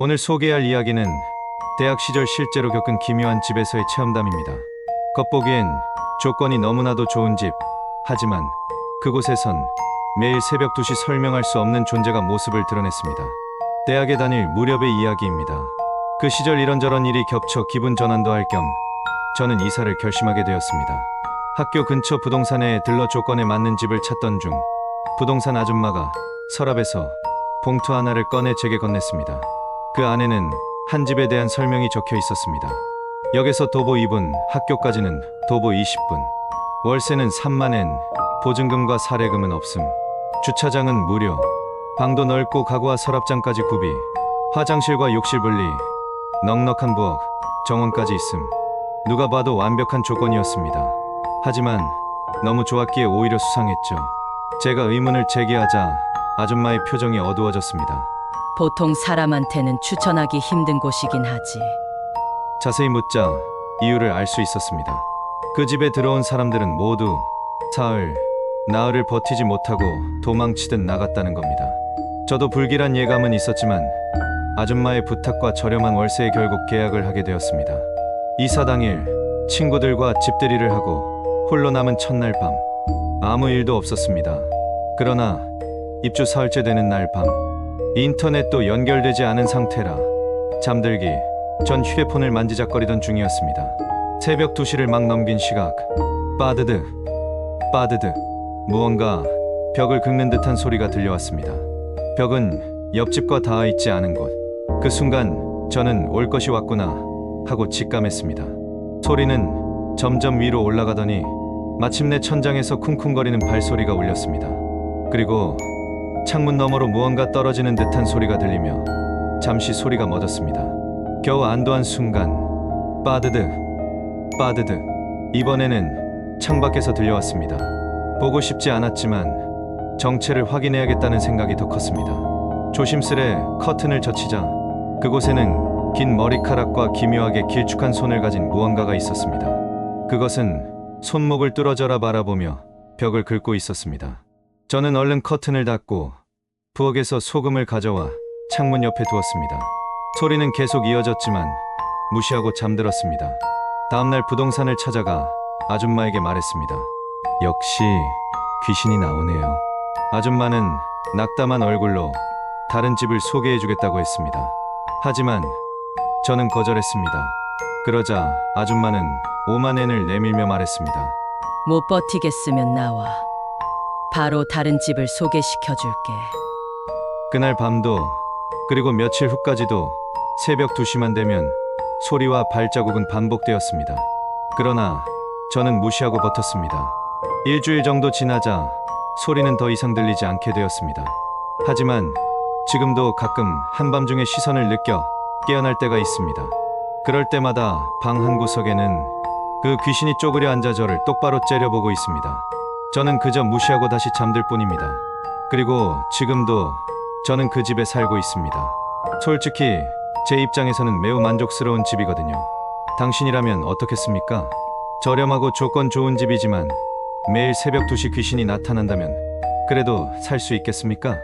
오늘 소개할 이야기는 대학 시절 실제로 겪은 기묘한 집에서의 체험담입니다. 겉보기엔 조건이 너무나도 좋은 집. 하지만 그곳에선 매일 새벽 2시 설명할 수 없는 존재가 모습을 드러냈습니다. 대학에 다닐 무렵의 이야기입니다. 그 시절 이런저런 일이 겹쳐 기분 전환도 할 겸 저는 이사를 결심하게 되었습니다. 학교 근처 부동산에 들러 조건에 맞는 집을 찾던 중 부동산 아줌마가 서랍에서 봉투 하나를 꺼내 제게 건넸습니다. 그 안에는 한 집에 대한 설명이 적혀 있었습니다. 역에서 도보 2분, 학교까지는 도보 20분. 월세는 3만엔, 보증금과 사례금은 없음. 주차장은 무료. 방도 넓고 가구와 서랍장까지 구비. 화장실과 욕실 분리. 넉넉한 부엌, 정원까지 있음. 누가 봐도 완벽한 조건이었습니다. 하지만 너무 좋았기에 오히려 수상했죠. 제가 의문을 제기하자 아줌마의 표정이 어두워졌습니다. 보통 사람한테는 추천하기 힘든 곳이긴 하지. 자세히 묻자 이유를 알 수 있었습니다. 그 집에 들어온 사람들은 모두 사흘, 나흘을 버티지 못하고 도망치듯 나갔다는 겁니다. 저도 불길한 예감은 있었지만 아줌마의 부탁과 저렴한 월세에 결국 계약을 하게 되었습니다. 이사 당일 친구들과 집들이를 하고 홀로 남은 첫날 밤 아무 일도 없었습니다. 그러나 입주 사흘째 되는 날 밤 인터넷도 연결되지 않은 상태라 잠들기 전 휴대폰을 만지작거리던 중이었습니다. 새벽 2시를 막 넘긴 시각. 빠드드, 빠드드. 무언가 벽을 긁는 듯한 소리가 들려왔습니다. 벽은 옆집과 닿아 있지 않은 곳. 그 순간 저는 올 것이 왔구나 하고 직감했습니다. 소리는 점점 위로 올라가더니 마침내 천장에서 쿵쿵거리는 발소리가 울렸습니다. 그리고 창문 너머로 무언가 떨어지는 듯한 소리가 들리며 잠시 소리가 멎었습니다. 겨우 안도한 순간 빠드드 빠드드 이번에는 창밖에서 들려왔습니다. 보고 싶지 않았지만 정체를 확인해야겠다는 생각이 더 컸습니다. 조심스레 커튼을 젖히자 그곳에는 긴 머리카락과 기묘하게 길쭉한 손을 가진 무언가가 있었습니다. 그것은 손목을 뚫어져라 바라보며 벽을 긁고 있었습니다. 저는 얼른 커튼을 닫고 부엌에서 소금을 가져와 창문 옆에 두었습니다. 소리는 계속 이어졌지만 무시하고 잠들었습니다. 다음날 부동산을 찾아가 아줌마에게 말했습니다. 역시 귀신이 나오네요. 아줌마는 낙담한 얼굴로 다른 집을 소개해 주겠다고 했습니다. 하지만 저는 거절했습니다. 그러자 아줌마는 5만엔을 내밀며 말했습니다. 못 버티겠으면 나와. 바로 다른 집을 소개시켜 줄게. 그날 밤도 그리고 며칠 후까지도 새벽 2시만 되면 소리와 발자국은 반복되었습니다. 그러나 저는 무시하고 버텼습니다. 일주일 정도 지나자 소리는 더 이상 들리지 않게 되었습니다. 하지만 지금도 가끔 한밤중에 시선을 느껴 깨어날 때가 있습니다. 그럴 때마다 방 한 구석에는 그 귀신이 쪼그려 앉아 저를 똑바로 째려보고 있습니다. 저는 그저 무시하고 다시 잠들 뿐입니다. 그리고 지금도 저는 그 집에 살고 있습니다. 솔직히 제 입장에서는 매우 만족스러운 집이거든요. 당신이라면 어떻겠습니까? 저렴하고 조건 좋은 집이지만 매일 새벽 2시 귀신이 나타난다면 그래도 살 수 있겠습니까?